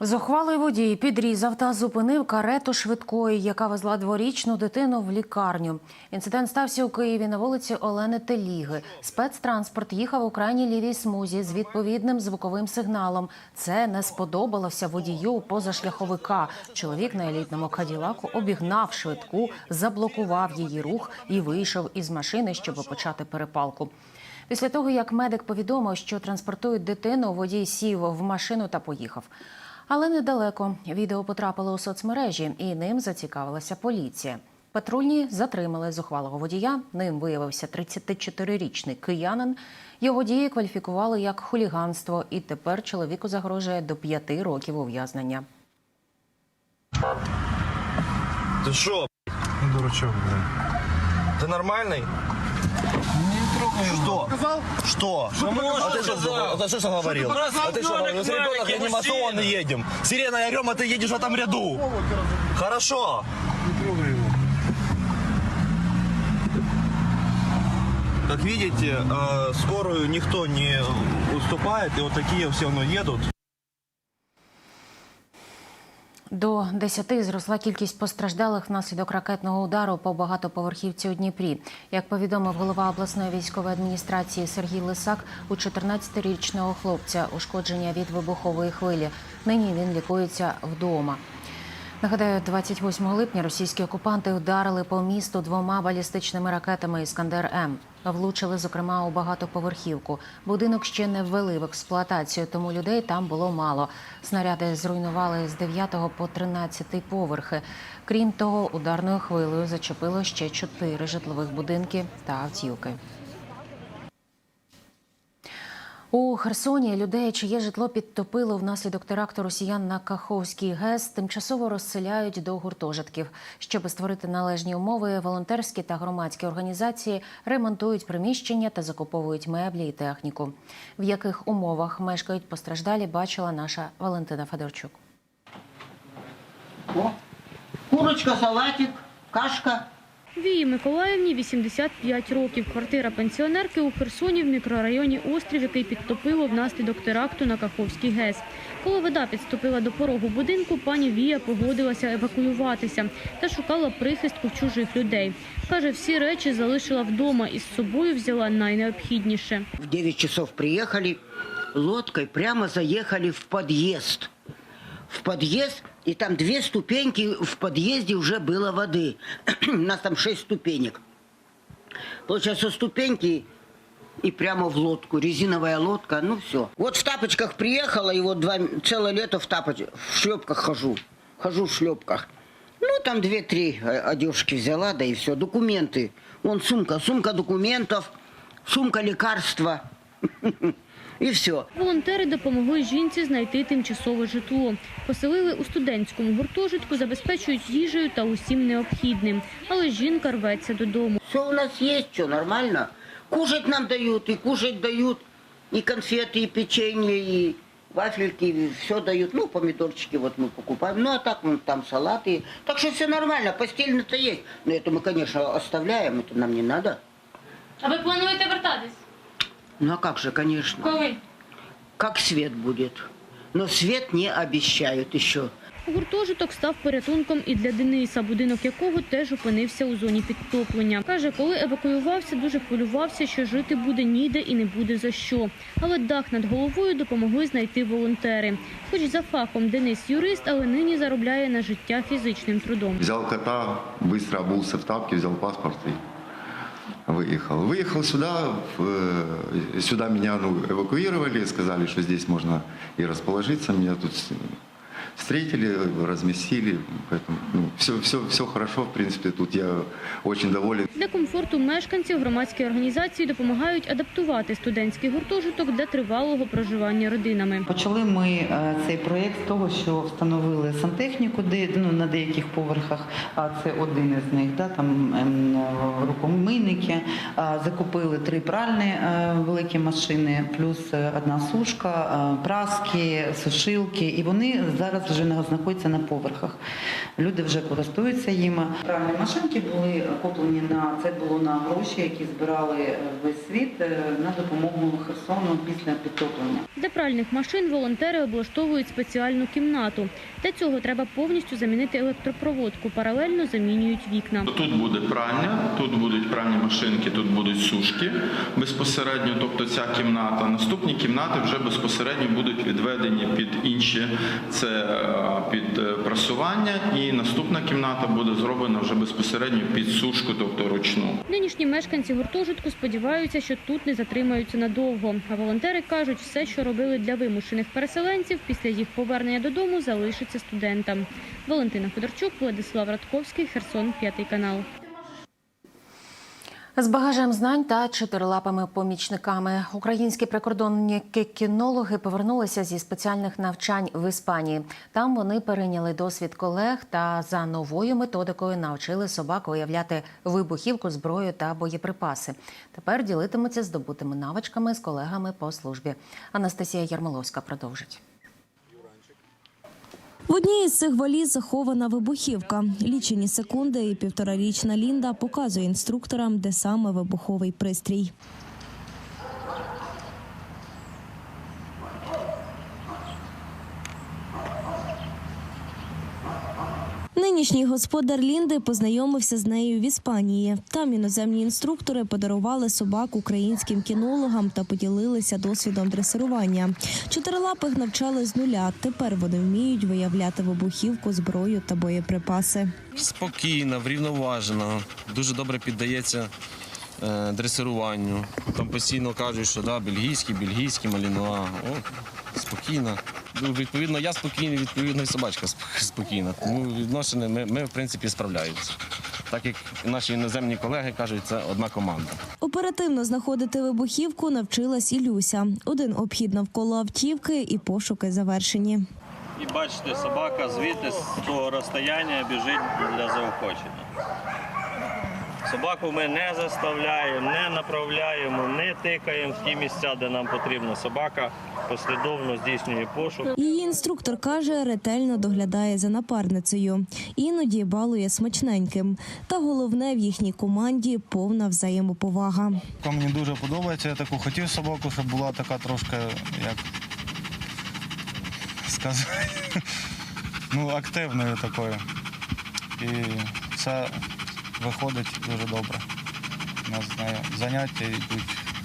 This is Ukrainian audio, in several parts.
Зухвалий водій підрізав та зупинив карету швидкої, яка везла дворічну дитину в лікарню. Інцидент стався у Києві на вулиці Олени Теліги. Спецтранспорт їхав у крайній лівій смузі з відповідним звуковим сигналом. Це не сподобалося водію позашляховика. Чоловік на елітному каділаку обігнав швидку, заблокував її рух і вийшов із машини, щоб почати перепалку. Після того, як медик повідомив, що транспортують дитину, водій сів в машину та поїхав. Але недалеко відео потрапило у соцмережі, і ним зацікавилася поліція. Патрульні затримали зухвалого водія. Ним виявився 34-річний киянин. Його дії кваліфікували як хуліганство, і тепер чоловіку загрожує до п'яти років ув'язнення. Ты шо, Дурачок, блин. ты нормальный? Что? Что? А ты что, а ты что говорил? А ты что говорил? С ребенок реанимационный едем. Сирена орем, а ты едешь в этом ряду. Хорошо. Не трогай его. Как видите, э, скорую никто не уступает, и вот такие все равно едут. До 10 зросла кількість постраждалих внаслідок ракетного удару по багатоповерхівці у Дніпрі. Як повідомив голова обласної військової адміністрації Сергій Лисак, у 14-річного хлопця ушкодження від вибухової хвилі. Нині він лікується вдома. Нагадаю, 28 липня російські окупанти вдарили по місту двома балістичними ракетами Іскандер М. Влучили, зокрема, у багатоповерхівку. Будинок ще не ввели в експлуатацію, тому людей там було мало. Снаряди зруйнували з 9 по 13 поверхи. Крім того, ударною хвилею зачепило ще чотири житлових будинки та автівки. У Херсоні людей, чиє житло підтопило внаслідок теракту росіян на Каховський ГЕС, тимчасово розселяють до гуртожитків. Щоб створити належні умови, волонтерські та громадські організації ремонтують приміщення та закуповують меблі і техніку. В яких умовах мешкають постраждалі, бачила наша Валентина Федорчук. О, курочка, салатик, кашка. Вії Миколаївні 85 років. Квартира пенсіонерки у Херсоні в мікрорайоні Острів, який підтопило внаслідок теракту на Каховський ГЕС. Коли вода підступила до порогу будинку, пані Вія погодилася евакуюватися та шукала прихистку чужих людей. Каже, всі речі залишила вдома і з собою взяла найнеобхідніше. В 9 часов приехали лодкой, прямо заехали в подъезд. В подъезд, и там две ступеньки, в подъезде уже было воды. У нас там 6 ступенек. Получается, ступеньки и прямо в лодку. Резиновая лодка, ну все. Вот в тапочках приехала, и вот два, целое лето в тапочках, в шлепках хожу. Хожу в шлепках. Ну, там две-три э, одежки взяла, да и все. Документы. Вон сумка, сумка документов, сумка лекарства. И все. Волонтери допомогли жінці знайти тимчасове житло. Поселили у студентському гуртожитку, забезпечують їжею та усім необхідним. Але жінка рветься додому. Все у нас есть, что нормально. Кушать нам дают, и кушать дают, и конфеты, и печенье, и вафельки, и все дают. Ну, помидорчики вот мы покупаем. Ну, а так вон там салаты. Так что все нормально, постельно-то есть. Но это мы, конечно, оставляем, это нам не надо. А ви плануєте вертатись? Ну, а как же, конечно. Коли? Как свет будет. Но свет не обещают еще. Гуртожиток став порятунком і для Дениса, будинок якого теж опинився у зоні підтоплення. Каже, коли евакуювався, дуже хвилювався, що жити буде ніде і не буде за що. Але дах над головою допомогли знайти волонтери. Хоч за фахом Денис юрист, але нині заробляє на життя фізичним трудом. Взял кота, быстро обулся в тапки, взял паспорт и выехал. Выехал сюда, в- э, сюда меня ну, эвакуировали, сказали, что здесь можно и расположиться. Меня тут с- встретили, разместили, поэтому ну, все, все, все хорошо, в принципе, тут я очень доволен. Для комфорту мешканців громадські організації допомагають адаптувати студентський гуртожиток для тривалого проживання родинами. Почали ми е, цей проєкт з того, що встановили сантехніку де, ну, на деяких поверхах, а це один із них, да, там ем, е, рукомийники, закупили три пральні е, великі машини, плюс е, одна сушка, е, праски, сушилки, і вони зараз зараз вже не знаходяться на поверхах. Люди вже користуються їми. Пральні машинки були куплені на це було на гроші, які збирали весь світ е, на допомогу Херсону після підтоплення. Для пральних машин волонтери облаштовують спеціальну кімнату. Для цього треба повністю замінити електропроводку, паралельно замінюють вікна. Тут буде пральня, тут будуть пральні машинки, тут будуть сушки безпосередньо, тобто ця кімната. Наступні кімнати вже безпосередньо будуть відведені під інші, це е, під е, прасування, і наступна кімната буде зроблена вже безпосередньо під сушку, тобто ручну. Нинішні мешканці гуртожитку сподіваються, що тут не затримаються надовго. А волонтери кажуть, все, що робили для вимушених переселенців, після їх повернення додому залишиться студентам. Валентина Федорчук, Владислав Радковський, Херсон, п'ятий канал. З багажем знань та чотирилапими помічниками українські прикордонні кінологи повернулися зі спеціальних навчань в Іспанії. Там вони перейняли досвід колег та за новою методикою навчили собак виявляти вибухівку, зброю та боєприпаси. Тепер ділитимуться здобутими навичками з колегами по службі. Анастасія Ярмоловська продовжить. В одній із цих валіз захована вибухівка. Лічені секунди і півторарічна Лінда показує інструкторам, де саме вибуховий пристрій. Нинішній господар Лінди познайомився з нею в Іспанії. Там іноземні інструктори подарували собак українським кінологам та поділилися досвідом дресирування. Чотирилапих навчали з нуля. Тепер вони вміють виявляти вибухівку, зброю та боєприпаси. спокійна, врівноважена, дуже добре піддається е, дресируванню. Там постійно кажуть, що да, бельгійський, бельгійський, малінуа. О, спокійна. Відповідно, я спокійний, відповідно, і собачка спокійна. Тому відносини ми, ми в принципі, справляємося. Так як наші іноземні колеги кажуть, це одна команда. Оперативно знаходити вибухівку навчилась і Люся. Один обхід навколо автівки і пошуки завершені. І бачите, собака звідти з того розстояння біжить для заохочення. Собаку ми не заставляємо, не направляємо, не тикаємо в ті місця, де нам потрібна собака, послідовно здійснює пошук. Її інструктор каже, ретельно доглядає за напарницею. Іноді балує смачненьким. Та головне в їхній команді повна взаємоповага. Мені дуже подобається. Я таку хотів собаку, щоб була така трошки, як сказати, ну, активною такою. І все виходить дуже добре. У нас заняття йдуть,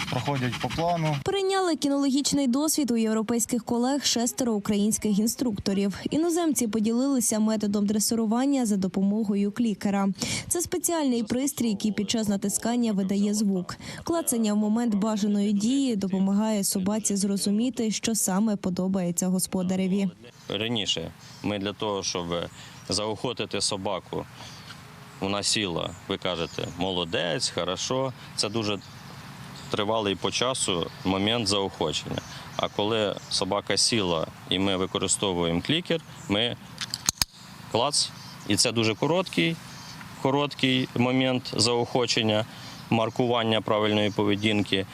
проходять по плану. Прийняли кінологічний досвід у європейських колег шестеро українських інструкторів. Іноземці поділилися методом дресирування за допомогою клікера. Це спеціальний пристрій, який під час натискання видає звук. Клацання в момент бажаної дії допомагає собаці зрозуміти, що саме подобається господареві. Раніше ми для того, щоб заохотити собаку, вона сіла, ви кажете, молодець, хорошо. Це дуже тривалий по часу момент заохочення. А коли собака сіла і ми використовуємо клікер, ми клац. І це дуже короткий, короткий момент заохочення, маркування правильної поведінки.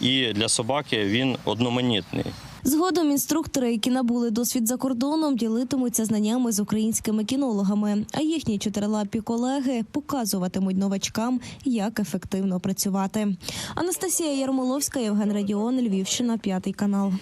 І для собаки він одноманітний. Згодом інструктори, які набули досвід за кордоном, ділитимуться знаннями з українськими кінологами. А їхні чотирилапі колеги показуватимуть новачкам, як ефективно працювати. Анастасія Ярмоловська, Євген Радіон, Львівщина, п'ятий канал.